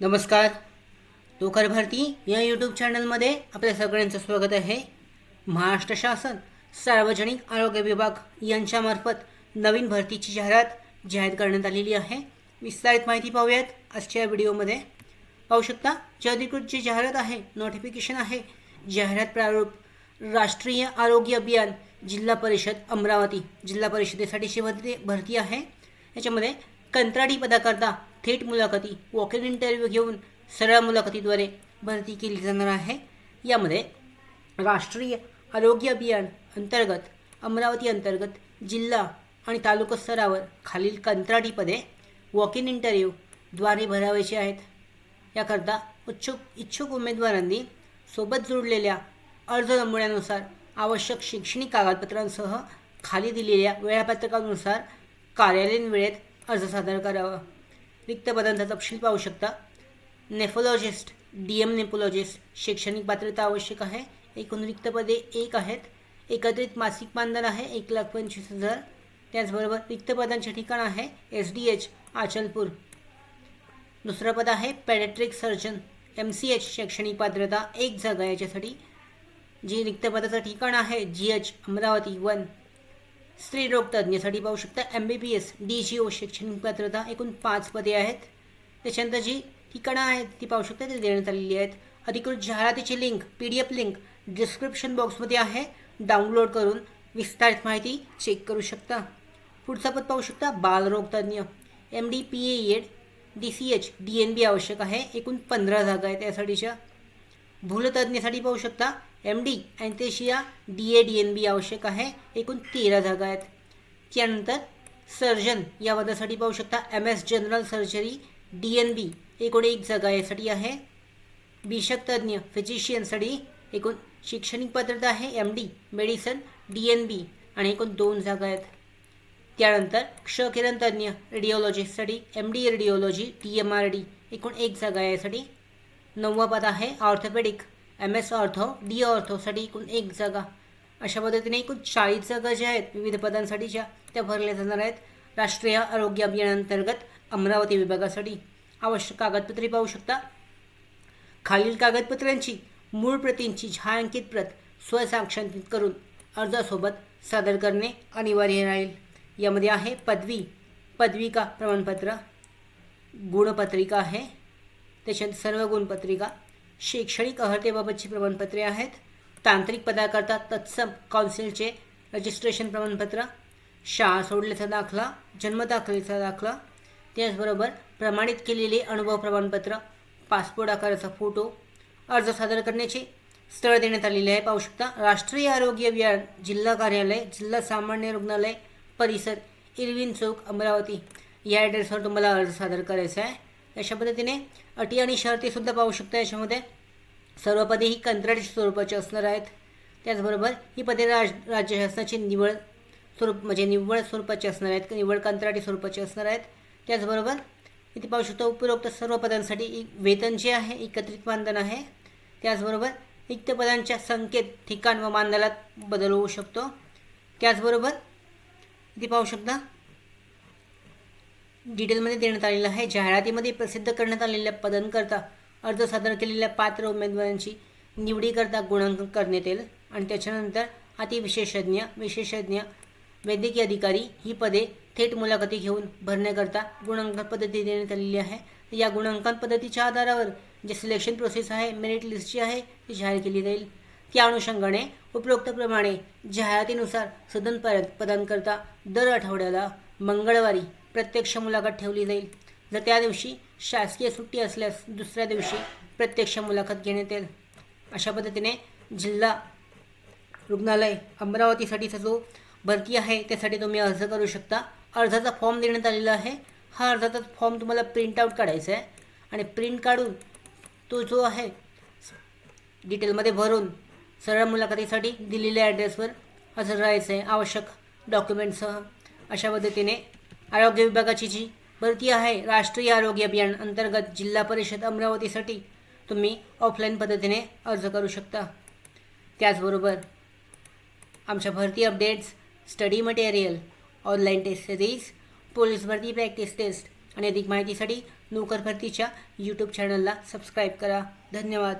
नमस्कार. लोकर भारती या यूट्यूब चॅनलमध्ये आपल्या सगळ्यांचं स्वागत आहे. महाराष्ट्र शासन सार्वजनिक आरोग्य विभाग यांच्यामार्फत नवीन भरतीची जाहिरात जाहीर करण्यात आलेली आहे. विस्तारित माहिती पाहूयात आजच्या व्हिडिओमध्ये. पाहू शकता जी अधिकृत जी जाहिरात आहे नोटिफिकेशन आहे. जाहिरात प्रारूप राष्ट्रीय आरोग्य अभियान जिल्हा परिषद अमरावती जिल्हा परिषदेसाठीची भरती भरती आहे. याच्यामध्ये कंत्राटी पदाकरता थेट मुलाखती वॉक इंटरव्ह्यू घेऊन सरळ मुलाखतीद्वारे भरती केली जाणार आहे. यामध्ये राष्ट्रीय आरोग्य अभियान अंतर्गत अमरावती अंतर्गत जिल्हा आणि तालुका स्तरावर खालील कंत्राटी पदे वॉक इन इंटरव्ह्यूद्वारे भरावायची आहेत. याकरता उच्छुक इच्छुक उमेदवारांनी सोबत जोडलेल्या अर्ज नमुन्यानुसार आवश्यक शैक्षणिक कागदपत्रांसह खाली दिलेल्या वेळापत्रकानुसार कार्यालयीन वेळेत अर्ज सादर करावा. रिक्त पदांचा तपशील पाहू शकता. नेफोलॉजिस्ट डी एम नेफोलॉजिस्ट शैक्षणिक पात्रता आवश्यक आहे. एकूण रिक्त पदे एक आहेत. एकत्रित मासिक मानधन आहे एक लाख पंचवीस हजार. त्याचबरोबर रिक्त पदांचे ठिकाण आहे एस डी एच आचलपूर. दुसरं पद आहे paediatric surgeon M C H शैक्षणिक पात्रता एक जागा याच्यासाठी. जी रिक्त पदाचं ठिकाण आहे जी एच अमरावती वन. स्त्रीरोग तज्ज्ञासाठी पाहू शकता. M B B S D G O शैक्षणिक पात्रता एकूण पाच पदे आहेत. त्याच्यानंतर जी ठिकाणं आहेत ती पाहू शकता ती देण्यात आलेली आहेत. अधिकृत जाहिरातीची link P D F link description बॉक्समध्ये आहे. डाउनलोड करून विस्तारित माहिती चेक करू शकता. पुढचा पद पाहू शकता बालरोग तज्ज्ञ. M D P A ed D C H D N B आवश्यक आहे. एकूण पंधरा जागा आहेत त्यासाठीच्या भूलतज्ञासाठी पाहू शकता M D anaesthesia D A D N B आवश्यक आहे. एकूण तेरा जागा आहेत. त्यानंतर सर्जन या पदासाठी पाहू शकता. M S general surgery D N B एकूण एक जागा यासाठी आहे. बिशक तज्ज्ञ फिजिशियनसाठी एकूण शैक्षणिक पात्रता आहे. M D medicine D N B आणि एकूण दोन जागा आहेत. त्यानंतर क्षकिरण तज्ज्ञ रेडिओलॉजिस्टसाठी M D radiology T M R D एकूण एक जागा यासाठी नववा पद आहे. Orthopaedic M S ortho D ऑर्थोसाठी एकूण एक जागा. अशा पद्धतीने एकूण चाळीस जागा ज्या आहेत विविध पदांसाठीच्या त्या भरल्या जाणार आहेत. राष्ट्रीय आरोग्य अभियानांतर्गत अमरावती विभागासाठी आवश्यक कागदपत्रे पाहू शकता. खालील कागदपत्रांची मूळ प्रतींची छायांकित प्रत स्वसाक्षांकित करून अर्जासोबत सादर करणे अनिवार्य राहील. यामध्ये आहे पदवी पदविका प्रमाणपत्र गुणपत्रिका आहे त्याच्यात सर्व गुणपत्रिका शैक्षणिक अर्हतेबाबतची प्रमाणपत्रे आहेत. तांत्रिक पदाकरता तत्सम काउन्सिलचे रजिस्ट्रेशन प्रमाणपत्र शाळा सोडल्याचा दाखला जन्मदाखलेचा दाखला त्याचबरोबर प्रमाणित केलेले अनुभव प्रमाणपत्र पासपोर्ट आकाराचा फोटो अर्ज सादर करण्याचे स्थळ देण्यात आलेले आहे. पाहू शकता राष्ट्रीय आरोग्य अभियान जिल्हा कार्यालय जिल्हा सामान्य रुग्णालय परिसर इरविन चौक अमरावती. या ॲड्रेसवर तुम्हाला अर्ज सादर करायचा आहे. अशा पद्धतीने अटी आणि शर्तीसुद्धा पाहू शकता याच्यामध्ये. सर्व पदे ही कंत्राटी स्वरूपाची असणार आहेत. त्याचबरोबर ही पदे राज राज्य शासनाची निवड स्वरूप म्हणजे निव्वळ स्वरूपाची असणार आहेत निव्वळ कंत्राटी स्वरूपाची असणार आहेत. त्याचबरोबर इथे पाहू शकतो उपरोक्त सर्व पदांसाठी एक वेतन जे आहे एकत्रित मानधन आहे. त्याचबरोबर रिक्त पदांच्या संख्येत ठिकाण व मानधनात बदल होऊ शकतो. त्याचबरोबर इथे पाहू शकता डिटेलमध्ये देण्यात आलेलं आहे. जाहिरातीमध्ये प्रसिद्ध करण्यात आलेल्या पदांकरता अर्ज सादर केलेल्या पात्र उमेदवारांची निवडीकरता गुणांकन करण्यात येईल. आणि त्याच्यानंतर अतिविशेषज्ञ विशेषज्ञ वैद्यकीय अधिकारी ही पदे थेट मुलाखती घेऊन भरण्याकरता गुणांकन पद्धती देण्यात आलेली आहे. या गुणांकन पद्धतीच्या आधारावर जे सिलेक्शन प्रोसेस आहे मेरिट लिस्ट जी आहे ती जाहीर केली जाईल. त्या अनुषंगाने उपरोक्तप्रमाणे जाहिरातीनुसार सदन पदांकरता दर आठवड्याला मंगळवारी प्रत्यक्ष मुलाखत ठेवली जाईल. जर त्या दिवशी शासकीय सुट्टी असल्यास दुसऱ्या दिवशी प्रत्यक्ष मुलाखत घेण्यात येईल. अशा पद्धतीने जिल्हा रुग्णालय अमरावतीसाठीचा जो भरती आहे त्यासाठी तुम्ही अर्ज करू शकता. अर्जाचा फॉर्म देण्यात आलेला आहे. हा अर्जाचा फॉर्म तुम्हाला प्रिंट आऊट काढायचा आहे. आणि प्रिंट काढून तो जो आहे डिटेलमध्ये भरून सरळ मुलाखतीसाठी दिलेल्या ॲड्रेसवर हजर राहायचं आहे. आवश्यक डॉक्युमेंटसह अशा पद्धतीने आरोग्य विभागाची जी भरती आहे. राष्ट्रीय आरोग्य अभियान अंतर्गत जिल्हा परिषद अमरावतीसाठी तुम्ही ऑफलाईन पद्धतीने अर्ज करू शकता. त्याचबरोबर आमच्या भरती updates study material online test series police भरती प्रॅक्टिस टेस्ट आणि अधिक माहितीसाठी नोकर भरतीच्या यूट्यूब चॅनलला सबस्क्राईब करा. धन्यवाद.